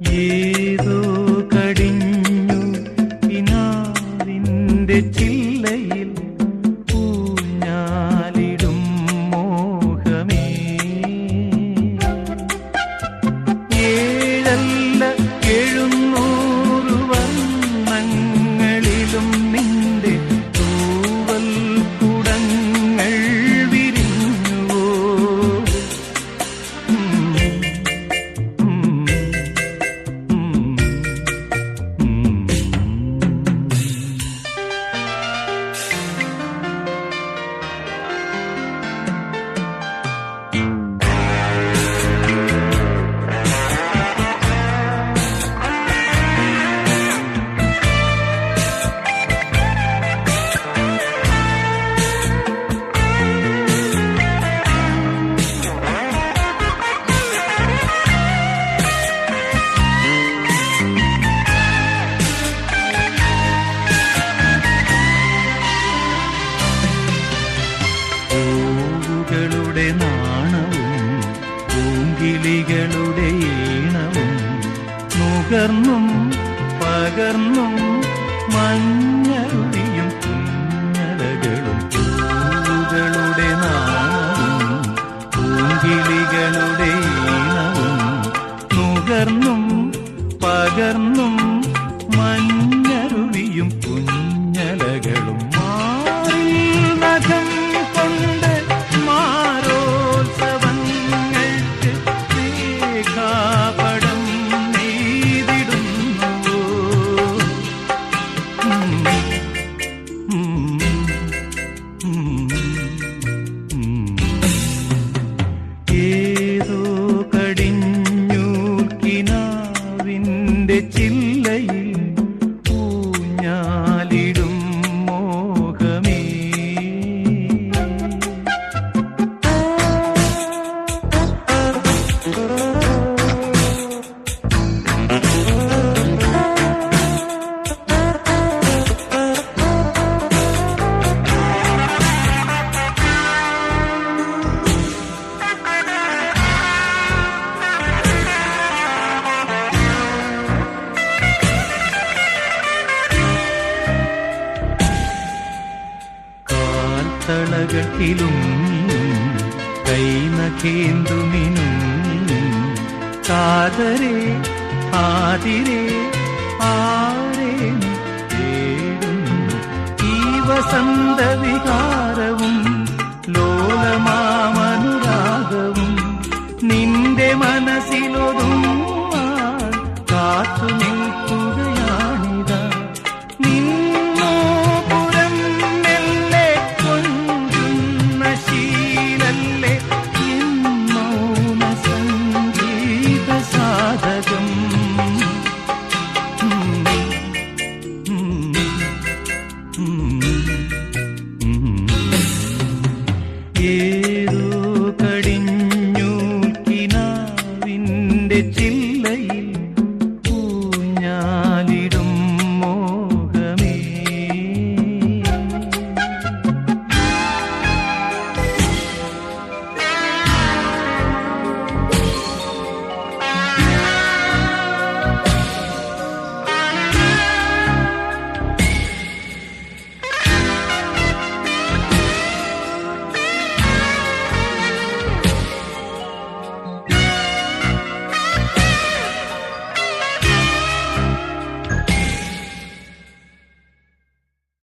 ஏதோ പൂങ്കിളികളുടെ ഈണവും നുകർന്നും പകർന്നും മഞ്ഞരുവിയും കുഞ്ഞലകളും പൂവുകളുടെ നാണവും പൂങ്കിളികളുടെ ഈണവും നുകർന്നും പകർന്നും മഞ്ഞരുവിയും കുഞ്ഞലകളും കാൽത്തളകട്ടിലും കൈനഖേന്തുമിനും കാതരേ ആതിരെ ആരേ തേടുന്നു ഈ വസന്ത വികാരവും ലോലമാമനുരാഗവും നിന്റെ മനസ്സിലൊതും കാത്തു give